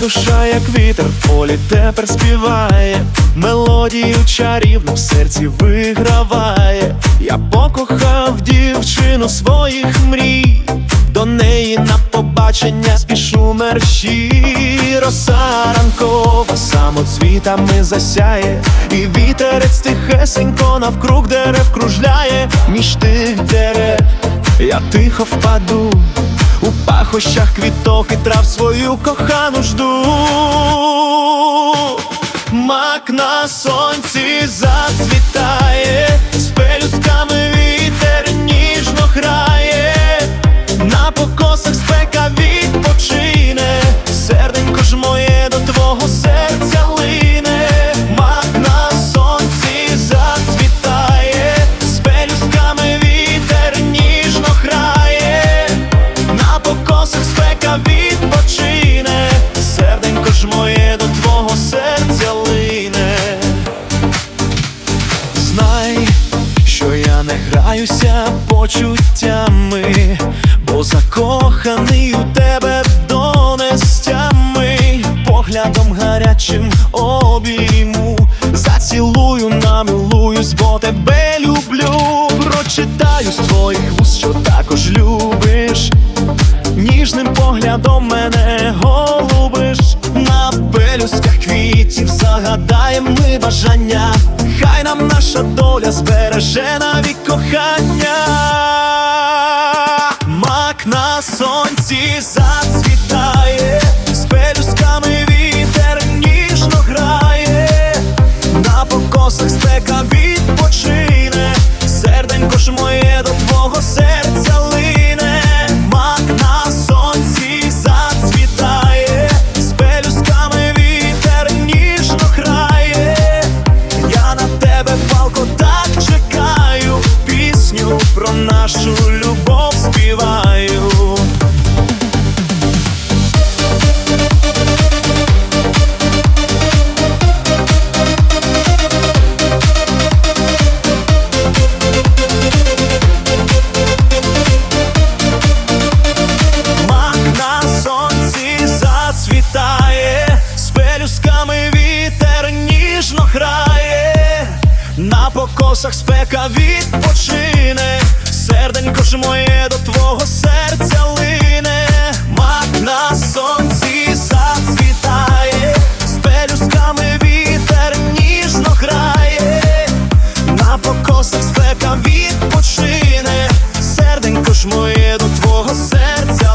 Душа, як вітер в полі тепер співає, мелодію чарівну в серці виграває. Я покохав дівчину своїх мрій, до неї на побачення спішу мерщі. Роса ранкова самоцвітами засяє, і вітерець тихесенько навкруг дерев кружляє між тих дерев. Я тихо впаду у пахощах квіток і трав свою кохану жду. Мак на сонці зацвітає, не граюся почуттями, бо закоханий у тебе донестями, поглядом гарячим обійму, зацілую, намилуюсь, бо тебе люблю. Прочитаю з твоїх вуст, що також любиш. Ніжним поглядом мене голубиш квітів загадаєм ми бажання, хай нам наша доля збереже навік кохання. Мак на сонці на покосах спека відпочине, серденько ж моє до твого серця лине, мак на сонці зацвітає, з пелюсками вітер ніжно грає, на покосах спека відпочине, серденько ж моє до твого серця